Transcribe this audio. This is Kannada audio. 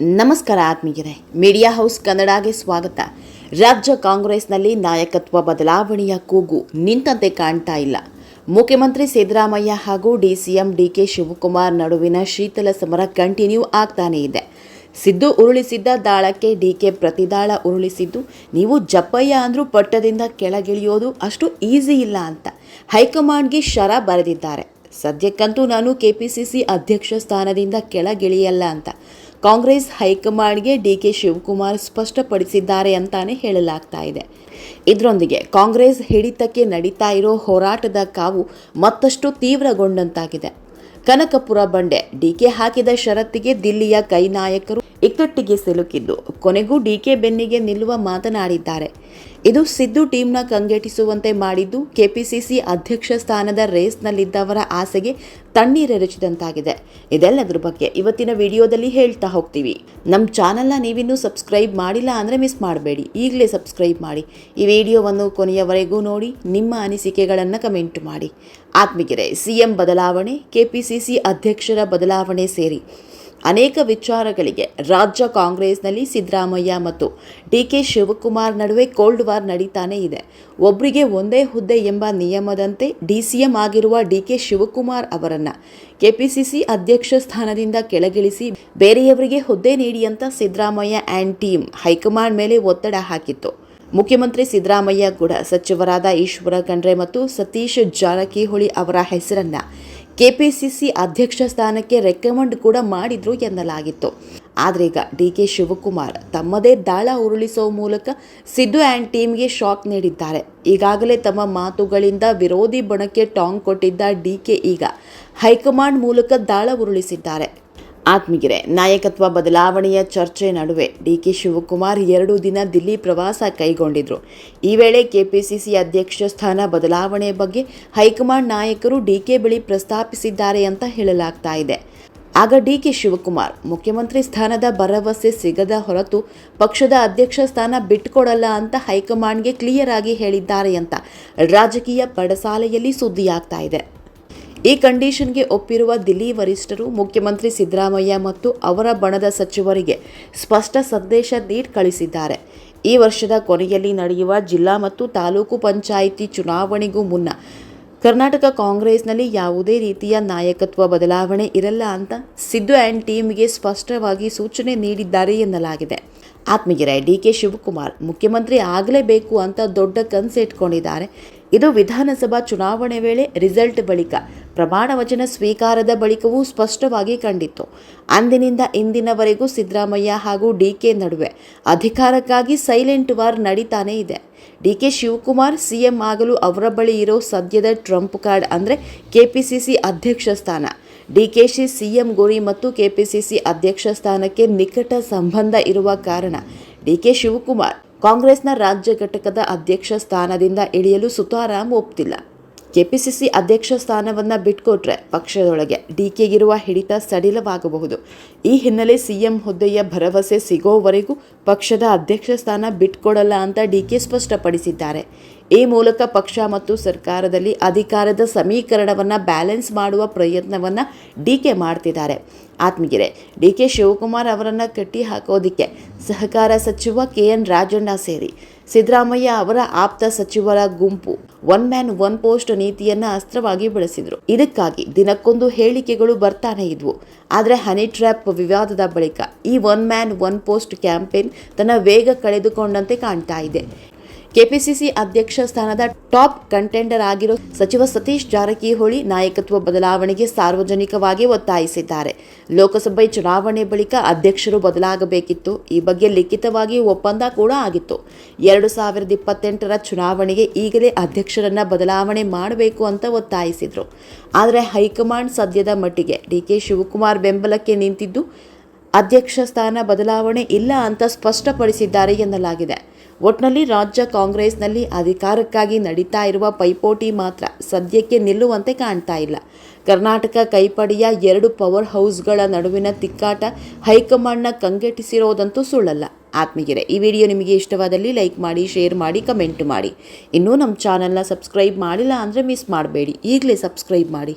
ನಮಸ್ಕಾರ ಆತ್ಮೀಯರೇ, ಮೀಡಿಯಾ ಹೌಸ್ ಕನ್ನಡಗೆ ಸ್ವಾಗತ. ರಾಜ್ಯ ಕಾಂಗ್ರೆಸ್ನಲ್ಲಿ ನಾಯಕತ್ವ ಬದಲಾವಣೆಯ ಕೂಗು ನಿಂತಂತೆ ಕಾಣ್ತಾ ಇಲ್ಲ. ಮುಖ್ಯಮಂತ್ರಿ ಸಿದ್ದರಾಮಯ್ಯ ಹಾಗೂ ಡಿಸಿಎಂ ಡಿಕೆ ಶಿವಕುಮಾರ್ ನಡುವಿನ ಶೀತಲ ಸಮರ ಕಂಟಿನ್ಯೂ ಆಗ್ತಾನೇ ಇದೆ. ಸಿದ್ದು ಉರುಳಿಸಿದ್ದ ದಾಳಕ್ಕೆ ಡಿಕೆ ಪ್ರತಿದಾಳ ಉರುಳಿಸಿದ್ದು, ನೀವು ಜಪ್ಪಯ್ಯ ಅಂದರೂ ಪಟ್ಟದಿಂದ ಕೆಳಗಿಳಿಯೋದು ಅಷ್ಟು ಈಸಿ ಇಲ್ಲ ಅಂತ ಹೈಕಮಾಂಡ್ಗೆ ಶರ ಬರೆದಿದ್ದಾರೆ. ಸದ್ಯಕ್ಕಂತೂ ನಾನು ಕೆಪಿಸಿಸಿ ಅಧ್ಯಕ್ಷ ಸ್ಥಾನದಿಂದ ಕೆಳಗಿಳಿಯಲ್ಲ ಅಂತ ಕಾಂಗ್ರೆಸ್ ಹೈಕಮಾಂಡ್ಗೆ ಡಿಕೆ ಶಿವಕುಮಾರ್ ಸ್ಪಷ್ಟಪಡಿಸಿದ್ದಾರೆ ಅಂತಾನೆ ಹೇಳಲಾಗ್ತಾ ಇದೆ. ಇದರೊಂದಿಗೆ ಕಾಂಗ್ರೆಸ್ ಹಿಡಿತಕ್ಕೆ ನಡೀತಾ ಇರೋ ಹೋರಾಟದ ಕಾವು ಮತ್ತಷ್ಟು ತೀವ್ರಗೊಂಡಂತಾಗಿದೆ. ಕನಕಪುರ ಬಂಡೆ ಡಿಕೆ ಹಾಕಿದ ಷರತ್ತಿಗೆ ದಿಲ್ಲಿಯ ಕೈ ನಾಯಕರು ಇಕ್ಕಟ್ಟಿಗೆ ಸಿಲುಕಿದ್ದು. ಕೊನೆಗೂ ಡಿ ಕೆ ಬೆನ್ನಿಗೆ ನಿಲ್ಲುವ ಮಾತನಾಡಿದ್ದಾರೆ. ಇದು ಸಿದ್ದು ಟೀಮ್ನ ಕಂಗೆಟಿಸುವಂತೆ ಮಾಡಿದ್ದು. ಕೆಪಿಸಿಸಿ ಅಧ್ಯಕ್ಷ ಸ್ಥಾನದ ರೇಸ್ನಲ್ಲಿದ್ದವರ ಆಸೆಗೆ ತಣ್ಣೀರೆರಚಿದಂತಾಗಿದೆ ಇದೆಲ್ಲದರ ಬಗ್ಗೆ ಇವತ್ತಿನ ವಿಡಿಯೋದಲ್ಲಿ ಹೇಳ್ತಾ ಹೋಗ್ತೀವಿ. ನಮ್ಮ ಚಾನಲ್ನ ನೀವಿನ್ನೂ ಸಬ್ಸ್ಕ್ರೈಬ್ ಮಾಡಿಲ್ಲ ಅಂದರೆ ಮಿಸ್ ಮಾಡಬೇಡಿ. ಈಗಲೇ ಸಬ್ಸ್ಕ್ರೈಬ್ ಮಾಡಿ. ಈ ವಿಡಿಯೋವನ್ನು ಕೊನೆಯವರೆಗೂ ನೋಡಿ, ನಿಮ್ಮ ಅನಿಸಿಕೆಗಳನ್ನು ಕಮೆಂಟ್ ಮಾಡಿ. ಆತ್ಮಿಗೆರೆ ಸಿಎಂ ಬದಲಾವಣೆ, ಕೆಪಿಸಿಸಿ ಅಧ್ಯಕ್ಷರ ಬದಲಾವಣೆ ಸೇರಿ. ಅನೇಕ ವಿಚಾರಗಳಿಗೆ ರಾಜ್ಯ ಕಾಂಗ್ರೆಸ್ನಲ್ಲಿ ಸಿದ್ದರಾಮಯ್ಯ ಮತ್ತು ಡಿ ಕೆ ಶಿವಕುಮಾರ್ ನಡುವೆ ಕೋಲ್ಡ್ ವಾರ್ ನಡೀತಾನೇ ಇದೆ. ಒಬ್ಬರಿಗೆ ಒಂದೇ ಹುದ್ದೆ ಎಂಬ ನಿಯಮದಂತೆ ಡಿ ಸಿ ಎಂ ಆಗಿರುವ ಡಿ ಕೆ ಶಿವಕುಮಾರ್ ಅವರನ್ನ ಕೆಪಿಸಿಸಿ ಅಧ್ಯಕ್ಷ ಸ್ಥಾನದಿಂದ ಕೆಳಗಿಳಿಸಿ ಬೇರೆಯವರಿಗೆ ಹುದ್ದೆ ನೀಡಿ ಅಂತ ಸಿದ್ದರಾಮಯ್ಯ ಆ್ಯಂಡ್ ಟೀಮ್ ಹೈಕಮಾಂಡ್ ಮೇಲೆ ಒತ್ತಡ ಹಾಕಿತ್ತು. ಮುಖ್ಯಮಂತ್ರಿ ಸಿದ್ದರಾಮಯ್ಯ ಕೂಡ ಸಚಿವರಾದ ಈಶ್ವರ ಖಂಡ್ರೆ ಮತ್ತು ಸತೀಶ್ ಜಾರಕಿಹೊಳಿ ಅವರ ಹೆಸರನ್ನ ಕೆಪಿಸಿಸಿ ಅಧ್ಯಕ್ಷ ಸ್ಥಾನಕ್ಕೆ ರೆಕಮೆಂಡ್ ಕೂಡ ಮಾಡಿದ್ರು ಎನ್ನಲಾಗಿತ್ತು. ಆದರೆ ಈಗ ಡಿ ಕೆ ಶಿವಕುಮಾರ್ ತಮ್ಮದೇ ದಾಳ ಉರುಳಿಸುವ ಮೂಲಕ ಸಿದ್ದು ಆ್ಯಂಡ್ ಟೀಮ್ಗೆ ಶಾಕ್ ನೀಡಿದ್ದಾರೆ. ಈಗಾಗಲೇ ತಮ್ಮ ಮಾತುಗಳಿಂದ ವಿರೋಧಿ ಬಣಕ್ಕೆ ಟಾಂಗ್ ಕೊಟ್ಟಿದ್ದ ಡಿ ಕೆ ಈಗ ಹೈಕಮಾಂಡ್ ಮೂಲಕ ದಾಳ ಉರುಳಿಸಿದ್ದಾರೆ. ಆತ್ಮೀಗೆರೆ ನಾಯಕತ್ವ ಬದಲಾವಣೆಯ ಚರ್ಚೆ ನಡುವೆ ಡಿ ಕೆ ಶಿವಕುಮಾರ್ ಎರಡು ದಿನ ದಿಲ್ಲಿ ಪ್ರವಾಸ ಕೈಗೊಂಡಿದ್ರು. ಈ ವೇಳೆ ಕೆಪಿಸಿಸಿ ಅಧ್ಯಕ್ಷ ಸ್ಥಾನ ಬದಲಾವಣೆ ಬಗ್ಗೆ ಹೈಕಮಾಂಡ್ ನಾಯಕರು ಡಿ ಕೆ ಬಳಿ ಪ್ರಸ್ತಾಪಿಸಿದ್ದಾರೆ ಅಂತ ಹೇಳಲಾಗ್ತಾ ಇದೆ. ಆಗ ಡಿಕೆ ಶಿವಕುಮಾರ್, ಮುಖ್ಯಮಂತ್ರಿ ಸ್ಥಾನದ ಭರವಸೆ ಸಿಗದ ಹೊರತು ಪಕ್ಷದ ಅಧ್ಯಕ್ಷ ಸ್ಥಾನ ಬಿಟ್ಕೊಡಲ್ಲ ಅಂತ ಹೈಕಮಾಂಡ್ಗೆ ಕ್ಲಿಯರ್ ಆಗಿ ಹೇಳಿದ್ದಾರೆ ಅಂತ ರಾಜಕೀಯ ಪಡಸಾಲೆಯಲ್ಲಿ ಸುದ್ದಿಯಾಗ್ತಾ ಇದೆ. ಈ ಕಂಡೀಷನ್ಗೆ ಒಪ್ಪಿರುವ ದಿಲ್ಲಿ ವರಿಷ್ಠರು, ಮುಖ್ಯಮಂತ್ರಿ ಸಿದ್ದರಾಮಯ್ಯ ಮತ್ತು ಅವರ ಬಣದ ಸಚಿವರಿಗೆ ಸ್ಪಷ್ಟ ಸಂದೇಶ ನೀಡಿ ಕಳಿಸಿದ್ದಾರೆ. ಈ ವರ್ಷದ ಕೊನೆಯಲ್ಲಿ ನಡೆಯುವ ಜಿಲ್ಲಾ ಮತ್ತು ತಾಲೂಕು ಪಂಚಾಯಿತಿ ಚುನಾವಣೆಗೂ ಮುನ್ನ ಕರ್ನಾಟಕ ಕಾಂಗ್ರೆಸ್ನಲ್ಲಿ ಯಾವುದೇ ರೀತಿಯ ನಾಯಕತ್ವ ಬದಲಾವಣೆ ಇರಲ್ಲ ಅಂತ ಸಿದ್ದು ಆ್ಯಂಡ್ ಟೀಮ್ಗೆ ಸ್ಪಷ್ಟವಾಗಿ ಸೂಚನೆ ನೀಡಿದ್ದಾರೆ ಎನ್ನಲಾಗಿದೆ. ಆತ್ಮೀಯರೇ ಡಿ ಕೆ ಶಿವಕುಮಾರ್, ಮುಖ್ಯಮಂತ್ರಿ ಆಗಲೇಬೇಕು ಅಂತ ದೊಡ್ಡ ಕನಸಿಟ್ಕೊಂಡಿದ್ದಾರೆ ಇದು ವಿಧಾನಸಭಾ ಚುನಾವಣೆ ವೇಳೆ ರಿಸಲ್ಟ್ ಬಳಿಕ ಪ್ರಮಾಣ ವಚನ ಸ್ವೀಕಾರದ ಬಳಿಕವೂ ಸ್ಪಷ್ಟವಾಗಿ ಕಂಡಿತ್ತು. ಅಂದಿನಿಂದ ಇಂದಿನವರೆಗೂ ಸಿದ್ದರಾಮಯ್ಯ ಹಾಗೂ ಡಿ ಕೆ ನಡುವೆ ಅಧಿಕಾರಕ್ಕಾಗಿ ಸೈಲೆಂಟ್ ವಾರ್ ನಡೀತಾನೇ ಇದೆ. ಡಿ ಕೆ ಶಿವಕುಮಾರ್, ಸಿಎಂ ಆಗಲು ಅವರ ಬಳಿ ಇರೋ ಸದ್ಯದ ಟ್ರಂಪ್ ಕಾರ್ಡ್ ಅಂದರೆ ಕೆಪಿಸಿಸಿ ಅಧ್ಯಕ್ಷ ಸ್ಥಾನ. ಡಿ ಕೆ ಡಿಕೆಶಿ ಸಿಎಂ ಗುರಿ ಮತ್ತು ಕೆಪಿಸಿಸಿ ಅಧ್ಯಕ್ಷ ಸ್ಥಾನಕ್ಕೆ ನಿಕಟ ಸಂಬಂಧ ಇರುವ ಕಾರಣ ಡಿ ಕೆ ಶಿವಕುಮಾರ್ ಕಾಂಗ್ರೆಸ್ನ ರಾಜ್ಯ ಘಟಕದ ಅಧ್ಯಕ್ಷ ಸ್ಥಾನದಿಂದ ಇಳಿಯಲು ಸುತಾರಾಮ್ ಒಪ್ತಿಲ್ಲ. ಕೆಪಿಸಿಸಿ ಅಧ್ಯಕ್ಷ ಸ್ಥಾನವನ್ನು ಬಿಟ್ಕೊಟ್ರೆ ಪಕ್ಷದೊಳಗೆ ಡಿ ಕೆಗಿರುವ ಹಿಡಿತ ಸಡಿಲವಾಗಬಹುದು. ಈ ಹಿನ್ನೆಲೆ ಸಿಎಂ ಹುದ್ದೆಯ ಭರವಸೆ ಸಿಗೋವರೆಗೂ ಪಕ್ಷದ ಅಧ್ಯಕ್ಷ ಸ್ಥಾನ ಬಿಟ್ಕೊಡಲ್ಲ ಅಂತ ಡಿ ಕೆ ಸ್ಪಷ್ಟಪಡಿಸಿದ್ದಾರೆ. ಈ ಮೂಲಕ ಪಕ್ಷ ಮತ್ತು ಸರ್ಕಾರದಲ್ಲಿ ಅಧಿಕಾರದ ಸಮೀಕರಣವನ್ನು ಬ್ಯಾಲೆನ್ಸ್ ಮಾಡುವ ಪ್ರಯತ್ನವನ್ನು ಡಿ ಕೆ ಮಾಡ್ತಿದ್ದಾರೆ. ಆತ್ಮಗಿರೆ ಡಿ ಕೆ ಶಿವಕುಮಾರ್ ಅವರನ್ನು ಕಟ್ಟಿ ಹಾಕೋದಿಕ್ಕೆ ಸಹಕಾರ ಸಚಿವ ಕೆ ಎನ್ ರಾಜಣ್ಣ ಸೇರಿ ಸಿದ್ದರಾಮಯ್ಯ ಅವರ ಆಪ್ತ ಸಚಿವರ ಗುಂಪು ಒನ್ ಮ್ಯಾನ್ ಒನ್ ಪೋಸ್ಟ್ ನೀತಿಯನ್ನು ಅಸ್ತ್ರವಾಗಿ ಬಳಸಿದರು. ಇದಕ್ಕಾಗಿ ದಿನಕ್ಕೊಂದು ಹೇಳಿಕೆಗಳು ಬರ್ತಾನೆ ಇದ್ವು. ಆದರೆ ಹನಿ ಟ್ರ್ಯಾಪ್ ವಿವಾದದ ಬಳಿಕ ಈ one man one post campaign ತನ್ನ ವೇಗ ಕಳೆದುಕೊಂಡಂತೆ ಕಾಣ್ತಾ ಇದೆ. ಕೆಪಿಸಿಸಿ ಅಧ್ಯಕ್ಷ ಸ್ಥಾನದ ಟಾಪ್ ಕಂಟೆಂಡರ್ ಆಗಿರೋ ಸಚಿವ ಸತೀಶ್ ಜಾರಕಿಹೊಳಿ ನಾಯಕತ್ವ ಬದಲಾವಣೆಗೆ ಸಾರ್ವಜನಿಕವಾಗಿ ಒತ್ತಾಯಿಸಿದ್ದಾರೆ. ಲೋಕಸಭೆ ಚುನಾವಣೆ ಬಳಿಕ ಅಧ್ಯಕ್ಷರು ಬದಲಾಗಬೇಕಿತ್ತು. ಈ ಬಗ್ಗೆ ಲಿಖಿತವಾಗಿ ಒಪ್ಪಂದ ಕೂಡ ಆಗಿತ್ತು. ಎರಡು ಸಾವಿರದ ಇಪ್ಪತ್ತೆಂಟರ ಚುನಾವಣೆಗೆ ಈಗಲೇ ಅಧ್ಯಕ್ಷರನ್ನ ಬದಲಾವಣೆ ಮಾಡಬೇಕು ಅಂತ ಒತ್ತಾಯಿಸಿದರು. ಆದರೆ ಹೈಕಮಾಂಡ್ ಸದ್ಯದ ಮಟ್ಟಿಗೆ ಡಿ ಕೆ ಶಿವಕುಮಾರ್ ಬೆಂಬಲಕ್ಕೆ ನಿಂತಿದ್ದು, ಅಧ್ಯಕ್ಷ ಸ್ಥಾನ ಬದಲಾವಣೆ ಇಲ್ಲ ಅಂತ ಸ್ಪಷ್ಟಪಡಿಸಿದ್ದಾರೆ ಎನ್ನಲಾಗಿದೆ. ಒಟ್ನಲ್ಲಿ ರಾಜ್ಯ ಕಾಂಗ್ರೆಸ್ನಲ್ಲಿ ಅಧಿಕಾರಕ್ಕಾಗಿ ನಡೀತಾ ಇರುವ ಪೈಪೋಟಿ ಮಾತ್ರ ಸದ್ಯಕ್ಕೆ ನಿಲ್ಲುವಂತೆ ಕಾಣ್ತಾ ಇಲ್ಲ. ಕರ್ನಾಟಕ ಕೈಪಡೆಯ ಎರಡು ಪವರ್ ಹೌಸ್ಗಳ ನಡುವಿನ ತಿಕ್ಕಾಟ ಹೈಕಮಾಂಡ್ನ ಕಂಗೆಟ್ಟಿಸಿರೋದಂತೂ ಸುಳ್ಳಲ್ಲ. ಆತ್ಮೀಗೆರೆ ಈ ವಿಡಿಯೋ ನಿಮಗೆ ಇಷ್ಟವಾದಲ್ಲಿ ಲೈಕ್ ಮಾಡಿ, ಶೇರ್ ಮಾಡಿ, ಕಮೆಂಟ್ ಮಾಡಿ. ಇನ್ನೂ ನಮ್ಮ ಚಾನಲ್ನ ಸಬ್ಸ್ಕ್ರೈಬ್ ಮಾಡಿಲ್ಲ ಅಂದರೆ ಮಿಸ್ ಮಾಡಬೇಡಿ. ಈಗಲೇ ಸಬ್ಸ್ಕ್ರೈಬ್ ಮಾಡಿ.